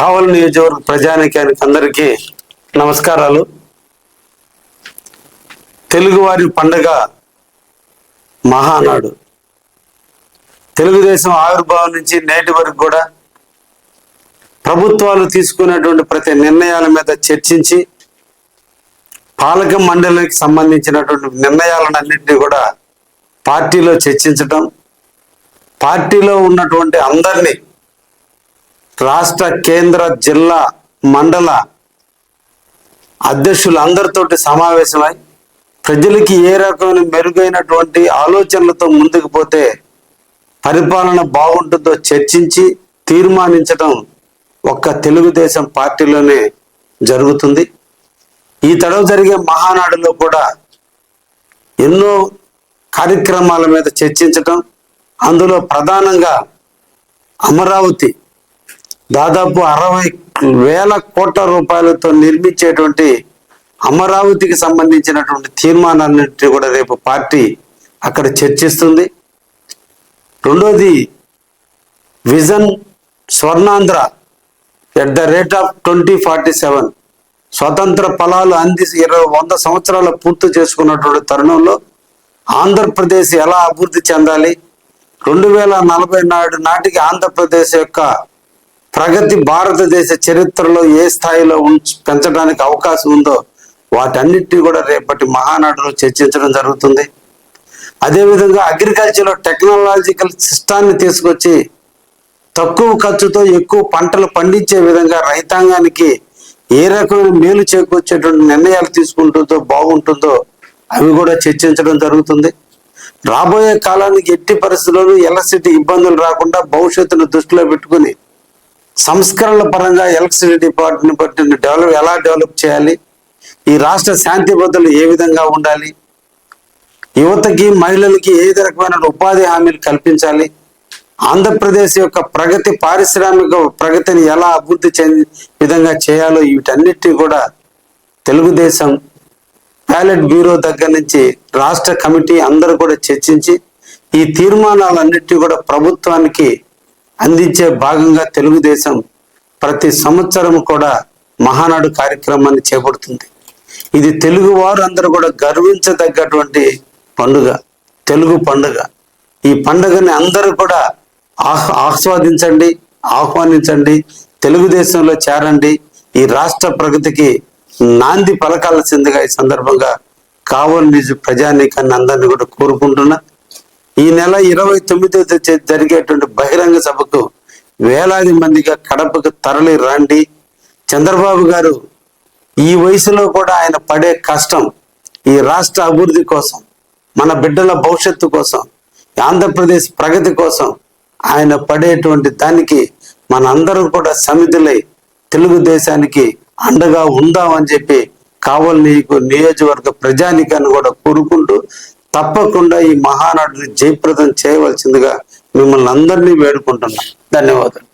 కావలి నియోజకవర్గ ప్రజానికానికి అందరికీ నమస్కారాలు. తెలుగువారి పండగ మహానాడు. తెలుగుదేశం ఆవిర్భావం నుంచి నేటి వరకు కూడా ప్రభుత్వాలు తీసుకునేటువంటి ప్రతి నిర్ణయాల మీద చర్చించి పాలక మండలికి సంబంధించినటువంటి నిర్ణయాలన్నింటినీ కూడా పార్టీలో చర్చించటం పార్టీలో ఉన్నటువంటి అందరినీ రాష్ట్ర కేంద్ర జిల్లా మండల అధ్యక్షులు అందరితోటి సమావేశమై ప్రజలకి ఏ రకమైన మెరుగైనటువంటి ఆలోచనలతో ముందుకు పోతే పరిపాలన బాగుంటుందో చర్చించి తీర్మానించడం ఒక్క తెలుగుదేశం పార్టీలోనే జరుగుతుంది. ఈ తడవ జరిగే మహానాడులో కూడా ఎన్నో కార్యక్రమాల మీద చర్చించటం అందులో ప్రధానంగా అమరావతి దాదాపు అరవై వేల కోట్ల రూపాయలతో నిర్మించేటువంటి అమరావతికి సంబంధించినటువంటి తీర్మానాలన్నింటినీ కూడా రేపు పార్టీ అక్కడ చర్చిస్తుంది. రెండోది vision Swarnandhra at the rate of twenty forty seven. స్వతంత్ర ఫలాలు అంది ఇరవై వంద సంవత్సరాలు పూర్తి చేసుకున్నటువంటి తరుణంలో ఆంధ్రప్రదేశ్ ఎలా అభివృద్ధి చెందాలి? రెండు వేల నలభై నాడు నాటికి ఆంధ్రప్రదేశ్ యొక్క ప్రగతి భారతదేశ చరిత్రలో ఏ స్థాయిలో పెంచడానికి అవకాశం ఉందో వాటన్నిటిని కూడా రేపటి మహానాడులో చర్చించడం జరుగుతుంది. అదేవిధంగా అగ్రికల్చర్లో టెక్నాలజికల్ సిస్టాన్ని తీసుకొచ్చి తక్కువ ఖర్చుతో ఎక్కువ పంటలు పండించే విధంగా రైతాంగానికి ఏ రకమైన మేలు చేకూర్చేటువంటి నిర్ణయాలు తీసుకుంటుందో బాగుంటుందో అవి కూడా చర్చించడం జరుగుతుంది. రాబోయే కాలానికి ఎట్టి పరిస్థితుల్లోనూ ఎలక్ట్రిసిటీ ఇబ్బందులు రాకుండా భవిష్యత్తును దృష్టిలో పెట్టుకుని సంస్కరణల పరంగా ఎలక్ట్రిసిటీ డిపార్ట్మెంట్ డెవలప్ ఎలా డెవలప్ చేయాలి? ఈ రాష్ట్ర శాంతి భద్రతలు ఏ విధంగా ఉండాలి? యువతకి మహిళలకి ఏ రకమైన ఉపాధి హామీలు కల్పించాలి? ఆంధ్రప్రదేశ్ యొక్క ప్రగతి పారిశ్రామిక ప్రగతిని ఎలా అభివృద్ధి చెంది విధంగా చేయాలో వీటన్నిటిని కూడా తెలుగుదేశం బ్యాలెట్ బ్యూరో దగ్గర నుంచి రాష్ట్ర కమిటీ అందరూ కూడా చర్చించి ఈ తీర్మానాలన్నిటినీ కూడా ప్రభుత్వానికి అందించే భాగంగా తెలుగుదేశం ప్రతి సంవత్సరం కూడా మహానాడు కార్యక్రమాన్ని చేపడుతుంది. ఇది తెలుగు వారు అందరూ కూడా గర్వించదగ్గటువంటి పండుగ తెలుగు పండుగ. ఈ పండుగని అందరూ కూడా ఆహ్ ఆస్వాదించండి ఆహ్వానించండి తెలుగుదేశంలో చేరండి. ఈ రాష్ట్ర ప్రగతికి నాంది పలకాల్సిందిగా ఈ సందర్భంగా కావలి నిజ ప్రజానీకాన్ని అందరినీ కూడా కోరుకుంటున్నా. ఈ నెల ఇరవై తొమ్మిదో తేదీ జరిగేటువంటి బహిరంగ సభకు వేలాది మందిగా కడపకు తరలి రండి. చంద్రబాబు గారు ఈ వయసులో కూడా ఆయన పడే కష్టం ఈ రాష్ట్ర అభివృద్ధి కోసం మన బిడ్డల భవిష్యత్తు కోసం ఆంధ్రప్రదేశ్ ప్రగతి కోసం ఆయన పడేటువంటి దానికి మనందరం కూడా సమిధులై తెలుగుదేశానికి అండగా ఉందామని చెప్పి కావలి నీకు నియోజకవర్గ ప్రజానికాన్ని కూడా కోరుకుంటూ తప్పకుండా ఈ మహానాడుని జయప్రదం చేయవలసిందిగా మిమ్మల్ని అందరినీ వేడుకుంటున్నాం. ధన్యవాదాలు.